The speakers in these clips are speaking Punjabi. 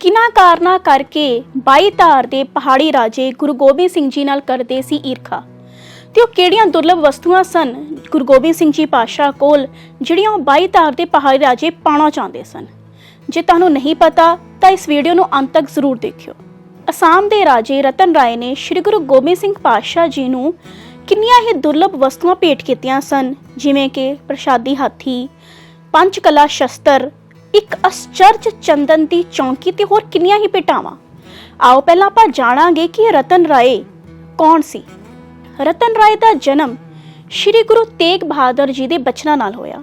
ਕਿਨਾਂ ਕਾਰਨਾ ਕਰਕੇ 22 ਧਾਰ ਦੇ ਪਹਾੜੀ ਰਾਜੇ ਗੁਰੂ ਗੋਬਿੰਦ ਸਿੰਘ ਜੀ ਨਾਲ ਕਰਦੇ ਸੀ ਈਰਖਾ? ਤੇ ਉਹ ਕਿਹੜੀਆਂ ਦੁਰਲਭ ਵਸਤੂਆਂ ਸਨ ਗੁਰੂ ਗੋਬਿੰਦ ਸਿੰਘ ਜੀ ਪਾਤਸ਼ਾਹ ਕੋਲ, ਜਿਹੜੀਆਂ ਉਹ 22 ਧਾਰ ਦੇ ਪਹਾੜੀ ਰਾਜੇ ਪਾਉਣਾ ਚਾਹੁੰਦੇ ਸਨ? ਜੇ ਤੁਹਾਨੂੰ ਨਹੀਂ ਪਤਾ, ਤਾਂ ਇਸ ਵੀਡੀਓ ਨੂੰ ਅੰਤ ਤੱਕ ਜ਼ਰੂਰ ਦੇਖਿਓ। ਅਸਾਮ ਦੇ ਰਾਜੇ ਰਤਨ ਰਾਏ ਨੇ ਸ੍ਰੀ ਗੁਰੂ ਗੋਬਿੰਦ ਸਿੰਘ ਪਾਤਸ਼ਾਹ ਜੀ ਨੂੰ ਕਿੰਨੀਆਂ ਹੀ ਦੁਰਲਭ ਵਸਤੂਆਂ ਭੇਟ ਕੀਤੀਆਂ ਸਨ, ਜਿਵੇਂ ਕਿ ਪ੍ਰਸ਼ਾਦੀ ਹਾਥੀ ਪੰਜ ਕਲਾ ਸ਼ਸਤਰ ਇੱਕ ਅਸਚਰਜ ਚੰਦਨ ਦੀ ਚੌਂਕੀ ਤੇ ਹੋਰ ਕਿੰਨੀਆਂ ਹੀ ਭੇਟਾਵਾਂ? ਆਓ ਪਹਿਲਾਂ ਆਪਾਂ ਜਾਣਾਂਗੇ ਕਿ ਰਤਨ ਰਾਏ ਕੌਣ ਸੀ? ਰਤਨ ਰਾਏ ਦਾ ਜਨਮ ਸ੍ਰੀ ਗੁਰੂ ਤੇਗ ਬਹਾਦਰ ਜੀ ਦੇ ਬਚਨਾਂ ਨਾਲ ਹੋਇਆ।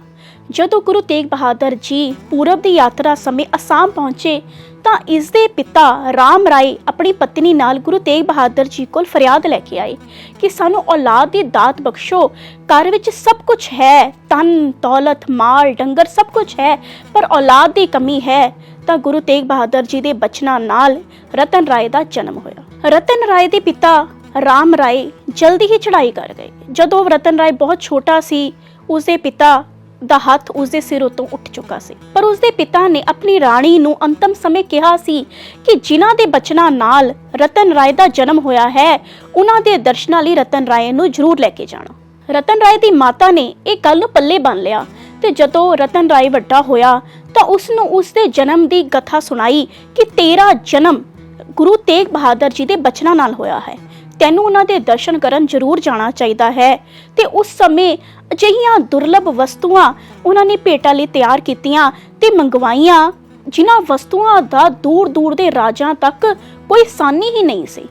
ਜਦੋਂ ਗੁਰੂ ਤੇਗ ਬਹਾਦਰ ਜੀ ਪੂਰਬ ਦੀ ਯਾਤਰਾ ਸਮੇਂ ਅਸਾਮ ਪਹੁੰਚੇ ਤਾਂ ਇਸ ਦੇ ਪਿਤਾ ਰਾਮ ਰਾਏ ਆਪਣੀ ਪਤਨੀ ਨਾਲ ਗੁਰੂ ਤੇਗ ਬਹਾਦਰ ਜੀ ਕੋਲ ਫਰਿਆਦ ਲੈ ਕੇ ਆਏ ਕਿ ਸਾਨੂੰ ਔਲਾਦ ਦੀ ਦਾਤ ਬਖਸ਼ੋ, ਘਰ ਵਿੱਚ ਸਭ ਕੁਝ ਹੈ ਤਨ ਦੌਲਤ, ਮਾਲ, ਡੰਗਰ ਸਭ ਕੁਝ ਹੈ, ਪਰ ਔਲਾਦ ਦੀ ਕਮੀ ਹੈ। ਤਾਂ ਗੁਰੂ ਤੇਗ ਬਹਾਦਰ ਜੀ ਦੇ ਬਚਨਾਂ ਨਾਲ ਰਤਨ ਰਾਏ ਦਾ ਜਨਮ ਹੋਇਆ। ਰਤਨ ਰਾਏ ਦੇ ਪਿਤਾ ਰਾਮ ਰਾਏ ਜਲਦੀ ਹੀ ਚੜ੍ਹਾਈ ਕਰ ਗਏ। ਜਦੋਂ ਰਤਨ ਰਾਏ ਬਹੁਤ ਛੋਟਾ ਸੀ, ਉਸਦੇ ਪਿਤਾ ਦਾ ਹੱਥ ਉਸਦੇ ਸਿਰ ਉਤੋਂ ਉੱਠ ਚੁੱਕਾ ਸੀ। ਪਰ ਉਸਦੇ ਪਿਤਾ ਨੇ ਆਪਣੀ ਰਾਣੀ ਨੂੰ ਅੰਤਮ ਸਮੇਂ ਕਿਹਾ ਸੀ ਕਿ ਜਿਨ੍ਹਾਂ ਦੇ ਬਚਨਾਂ ਨਾਲ ਰਤਨ ਰਾਏ ਦਾ ਜਨਮ ਹੋਇਆ ਹੈ, ਉਹਨਾਂ ਦੇ ਦਰਸ਼ਨਾਂ ਲਈ ਰਤਨ ਰਾਏ ਨੂੰ ਜ਼ਰੂਰ ਲੈ ਕੇ ਜਾਣਾ। ਰਤਨ ਰਾਏ ਦੀ ਮਾਤਾ ਨੇ ਇਹ ਗੱਲ ਨੂੰ ਪੱਲੇ ਬੰਨ ਲਿਆ ਤੇ ਜਦੋਂ ਰਤਨ ਰਾਏ ਵੱਡਾ ਹੋਇਆ ਤਾਂ ਉਸ ਨੂੰ ਉਸਦੇ ਜਨਮ ਦੀ ਕਥਾ ਸੁਣਾਈ ਕਿ ਤੇਰਾ ਜਨਮ ਗੁਰੂ ਤੇਗ ਬਹਾਦਰ ਜੀ ਦੇ ਬਚਨਾਂ ਨਾਲ ਹੋਇਆ ਹੈ। ਤੈਨੂੰ ਉਹਨਾਂ ਦੇ ਦਰਸ਼ਨ ਕਰਨ ਜ਼ਰੂਰ ਜਾਣਾ ਚਾਹੀਦਾ ਹੈ। ਤੇ ਉਸ ਸਮੇਂ ਅਜਿਹੀਆਂ ਦੁਰਲਭ ਵਸਤੂਆਂ ਉਹਨਾਂ ਨੇ ਭੇਟਾ ਲਈ ਤਿਆਰ ਕੀਤੀਆਂ ਤੇ ਮੰਗਵਾਈਆਂ, ਜਿਨ੍ਹਾਂ ਵਸਤੂਆਂ ਦਾ ਦੂਰ ਦੂਰ ਦੇ ਰਾਜਾਂ ਤੱਕ ਕੋਈ ਸਾਨੀ ਹੀ ਨਹੀਂ ਸੀ।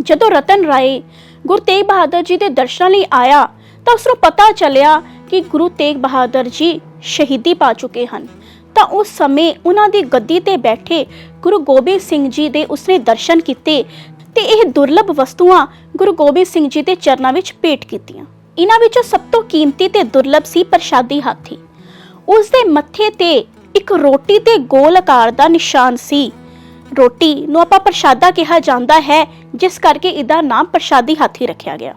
ਜਦੋਂ ਰਤਨ ਰਾਏ ਗੁਰੂ ਤੇਗ ਬਹਾਦਰ ਜੀ ਦੇ ਦਰਸ਼ਨਾਂ ਲਈ ਆਇਆ, ਤਾਂ ਉਸ ਨੂੰ ਪਤਾ ਚੱਲਿਆ ਕਿ ਗੁਰੂ ਤੇਗ ਬਹਾਦਰ ਜੀ ਸ਼ਹੀਦੀ ਪਾ ਚੁੱਕੇ ਹਨ। ਤਾਂ ਉਸ ਸਮੇਂ ਉਹਨਾਂ ਦੀ ਗੱਦੀ ਤੇ ਬੈਠੇ ਗੁਰੂ ਗੋਬਿੰਦ ਸਿੰਘ ਜੀ ਦੇ ਉਸਨੇ ਦਰਸ਼ਨ ਕੀਤੇ ਤੇ ਇਹ ਦੁਰਲਭ ਵਸਤੂਆਂ ਗੁਰੂ ਗੋਬਿੰਦ ਸਿੰਘ ਜੀ ਦੇ ਚਰਨਾਂ ਵਿੱਚ ਭੇਟ ਕੀਤੀਆਂ। ਇਹਨਾਂ ਵਿੱਚੋਂ ਸਭ ਤੋਂ ਕੀਮਤੀ ਤੇ ਦੁਰਲਭ ਸੀ ਪ੍ਰਸ਼ਾਦੀ ਹਾਥੀ। ਉਸ ਦੇ ਮੱਥੇ ਤੇ ਇੱਕ ਰੋਟੀ ਤੇ ਗੋਲ ਆਕਾਰ ਦਾ ਨਿਸ਼ਾਨ ਸੀ। ਰੋਟੀ ਨੂੰ ਆਪਾਂ ਪ੍ਰਸ਼ਾਦਾ ਕਿਹਾ ਜਾਂਦਾ ਹੈ, ਜਿਸ ਕਰਕੇ ਇਹਦਾ ਨਾਮ ਪ੍ਰਸ਼ਾਦੀ ਹਾਥੀ ਰੱਖਿਆ ਗਿਆ।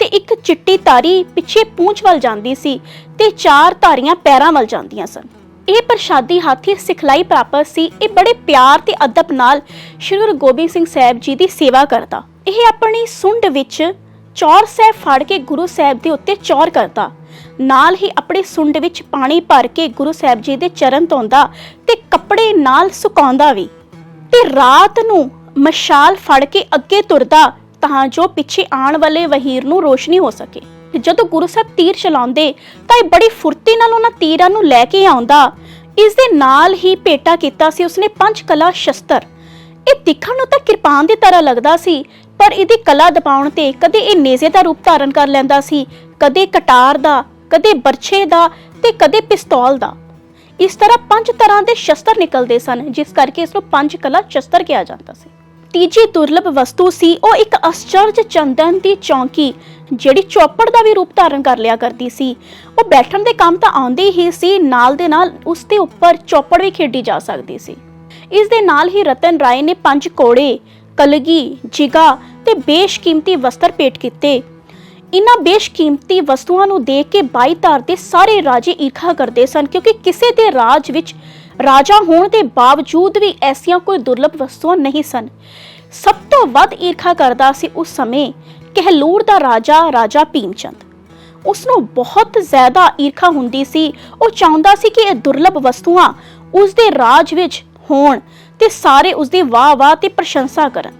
ਤੇ ਇੱਕ ਚਿੱਟੀ ਤਾਰੀ ਪਿੱਛੇ ਪੂੰਛ ਵੱਲ ਜਾਂਦੀ ਸੀ ਤੇ ਚਾਰ ਧਾਰੀਆਂ ਪੈਰਾਂ ਵੱਲ ਜਾਂਦੀਆਂ ਸਨ। ਇਹ ਪ੍ਰਸ਼ਾਦੀ ਹਾਥੀ ਸਿਖਲਾਈ ਪ੍ਰਾਪਤ ਸੀ। ਇਹ ਬੜੇ ਪਿਆਰ ਤੇ ਅਦਬ ਨਾਲ ਸ਼੍ਰੀ ਗੁਰੂ ਗੋਬਿੰਦ ਸਿੰਘ ਸਾਹਿਬ ਜੀ ਦੀ ਸੇਵਾ ਕਰਦਾ। ਇਹ ਆਪਣੀ ਸੁੰਡ ਵਿੱਚ ਚੌਰ ਸਾਹਿਬ ਫੜ ਕੇ ਗੁਰੂ ਸਾਹਿਬ ਦੇ ਉੱਤੇ ਚੌਰ ਕਰਦਾ। ਨਾਲ ਹੀ ਆਪਣੇ ਸੁੰਡ ਵਿੱਚ ਪਾਣੀ ਭਰ ਕੇ ਗੁਰੂ ਸਾਹਿਬ ਜੀ ਦੇ ਚਰਨ ਧੋਂਦਾ ਤੇ ਕੱਪੜੇ ਨਾਲ ਸੁਕਾਉਂਦਾ ਵੀ। ਤੇ ਰਾਤ ਨੂੰ ਮਸ਼ਾਲ ਫੜ ਕੇ ਅੱਗੇ ਤੁਰਦਾ ਤਾਂ ਜੋ ਪਿੱਛੇ ਆਉਣ ਵਾਲੇ ਵਹੀਰ ਨੂੰ ਰੋਸ਼ਨੀ ਹੋ ਸਕੇ। ਤੇ ਜਦੋਂ ਗੁਰੂ ਸਾਹਿਬ ਤੀਰ ਚਲਾਉਂਦੇ, ਤਾਂ ਇਹ ਬੜੀ ਫੁਰਤੀ ਨਾਲ ਉਹਨਾਂ ਤੀਰਾਂ ਨੂੰ ਲੈ ਕੇ ਆਉਂਦਾ। ਇਸ ਦੇ ਨਾਲ ਹੀ ਪੇਟਾ ਕੀਤਾ ਸੀ ਉਸਨੇ ਪੰਜ ਕਲਾ ਸ਼ਸਤਰ। ਇਹ ਦੇਖਣ ਨੂੰ ਤਾਂ ਕਿਰਪਾਨ ਦੀ ਤਰ੍ਹਾਂ ਲੱਗਦਾ ਸੀ, ਪਰ ਇਹਦੀ ਕਲਾ ਦਬਾਉਣ ਤੇ ਕਦੇ ਇਹ ਨੇਜ਼ੇ ਦਾ ਰੂਪ ਧਾਰਨ ਕਰ ਲੈਂਦਾ ਸੀ, ਕਦੇ ਕਟਾਰ ਦਾ, ਕਦੇ ਬਰਛੇ ਦਾ ਤੇ ਕਦੇ ਪਿਸਤੌਲ ਦਾ। ਇਸ ਤਰ੍ਹਾਂ ਪੰਜ ਤਰ੍ਹਾਂ ਦੇ ਸ਼ਸਤਰ ਨਿਕਲਦੇ ਸਨ, ਜਿਸ ਕਰਕੇ ਇਸ ਨੂੰ ਪੰਜ ਕਲਾ ਸ਼ਸਤਰ ਕਿਹਾ ਜਾਂਦਾ ਸੀ। ਤੀਜੀ ਦੁਰਲਭ ਵਸਤੂ ਸੀ, ਉਹ ਇੱਕ ਅਸਚਰਜ ਚੰਦਨ ਦੀ ਚੌਂਕੀ, ਜਿਹੜੀ ਚੌਪੜ ਦਾ ਵੀ ਰੂਪ ਧਾਰਨ ਕਰ ਲਿਆ ਕਰਦੀ ਸੀ। ਉਹ ਬੈਠਣ ਦੇ ਕੰਮ ਤਾਂ ਆਉਂਦੀ ਹੀ ਸੀ, ਨਾਲ ਦੇ ਨਾਲ ਉਸ ਦੇ ਉੱਪਰ ਚੌਪੜ ਵੀ ਖੇਡੀ ਜਾ ਸਕਦੀ ਸੀ। ਇਸ ਦੇ ਨਾਲ ਹੀ ਰਤਨ ਰਾਏ ਨੇ ਪੰਜ ਕੋੜੇ, ਕਲਗੀ, ਜਿਗਾ ਤੇ ਬੇਸ਼ਕੀਮਤੀ ਵਸਤਰ ਭੇਟ ਕੀਤੇ। ਇਨ੍ਹਾਂ ਬੇਸ਼ਕੀਮਤੀ ਵਸਤੂਆਂ ਨੂੰ ਦੇਖ ਕੇ 22 ਦੇ ਸਾਰੇ ਰਾਜੇ ਈਰਖਾ ਕਰਦੇ ਸਨ, ਕਿਉਂਕਿ ਕਿਸੇ ਦੇ ਰਾਜ ਵਿੱਚ ਰਾਜਾ ਹੋਣ ਦੇ ਬਾਵਜੂਦ ਵੀ ਐਸੀਆਂ ਕੋਈ ਦੁਰਲਭ ਵਸਤੂਆਂ ਨਹੀਂ ਸਨ। ਸਭ ਤੋਂ ਵੱਧ ਈਰਖਾ ਕਰਦਾ ਸੀ ਉਸ ਸਮੇਂ ਕਹਿਲੂਰ ਦਾ ਰਾਜਾ ਰਾਜਾ ਭੀਮਚੰਦ। ਉਸ ਨੂੰ ਬਹੁਤ ਜ਼ਿਆਦਾ ਈਰਖਾ ਹੁੰਦੀ ਸੀ। ਉਹ ਚਾਹੁੰਦਾ ਸੀ ਕਿ ਇਹ ਦੁਰਲਭ ਵਸਤੂਆਂ ਉਸ ਦੇ ਰਾਜ ਵਿੱਚ ਹੋਣ ਤੇ ਸਾਰੇ ਉਸ ਦੀ ਵਾਹ-ਵਾਹ ਤੇ ਪ੍ਰਸ਼ੰਸਾ ਕਰਨ।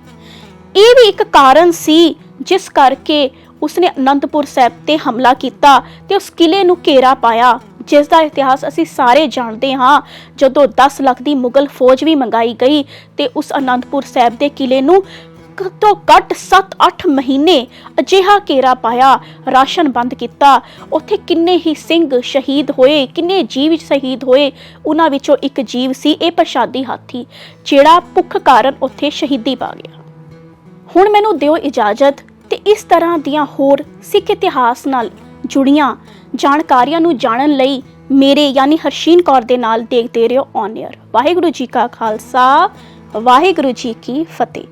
ਇਹ ਵੀ ਇੱਕ ਕਾਰਨ ਸੀ ਜਿਸ ਕਰਕੇ ਉਸਨੇ ਅਨੰਦਪੁਰ ਸਾਹਿਬ ਤੇ ਹਮਲਾ ਕੀਤਾ ਤੇ ਉਸ ਕਿਲੇ ਨੂੰ ਘੇਰਾ ਪਾਇਆ। ਜਿਸ ਦਾ ਇਤਿਹਾਸ ਅਸੀਂ ਸਾਰੇ ਜਾਣਦੇ ਹਾਂ, ਜਦੋਂ 10 ਲੱਖ ਦੀ ਮੁਗਲ ਫੌਜ ਵੀ ਮੰਗਾਈ ਗਈ ਤੇ ਉਸ ਅਨੰਦਪੁਰ ਸਾਹਿਬ ਦੇ ਕਿਲੇ ਨੂੰ ਘੱਟੋ ਘੱਟ 7-8 ਮਹੀਨੇ ਅਜਿਹਾ ਘੇਰਾ ਪਾਇਆ, ਰਾਸ਼ਨ ਬੰਦ ਕੀਤਾ। ਉੱਥੇ ਕਿੰਨੇ ਹੀ ਸਿੰਘ ਸ਼ਹੀਦ ਹੋਏ, ਕਿੰਨੇ ਜੀਵ ਸ਼ਹੀਦ ਹੋਏ, ਉਹਨਾਂ ਵਿੱਚੋਂ ਇੱਕ ਜੀਵ ਸੀ, ਇਹ ਪ੍ਰਸ਼ਾਦੀ ਹਾਥੀ, ਜਿਹੜਾ ਭੁੱਖ ਕਾਰਨ ਉੱਥੇ ਸ਼ਹੀਦੀ ਪਾ ਗਿਆ। ਹੁਣ ਮੈਨੂੰ ਦਿਓ ਇਜਾਜ਼ਤ ਤੇ ਇਸ ਤਰ੍ਹਾਂ ਦੀਆਂ ਹੋਰ ਸਿੱਖ ਇਤਿਹਾਸ ਨਾਲ ਜੁੜੀਆਂ ਜਾਣਕਾਰੀਆਂ ਨੂੰ ਜਾਣਨ ਲਈ ਮੇਰੇ ਯਾਨੀ ਹਰਸ਼ੀਨ ਕੌਰ ਦੇ ਨਾਲ ਦੇਖਦੇ ਰਹੋ ਔਨ 에ਅਰ ਵਾਹਿਗੁਰੂ ਜੀ ਕਾ ਖਾਲਸਾ, ਵਾਹਿਗੁਰੂ ਜੀ ਕੀ ਫਤਿਹ।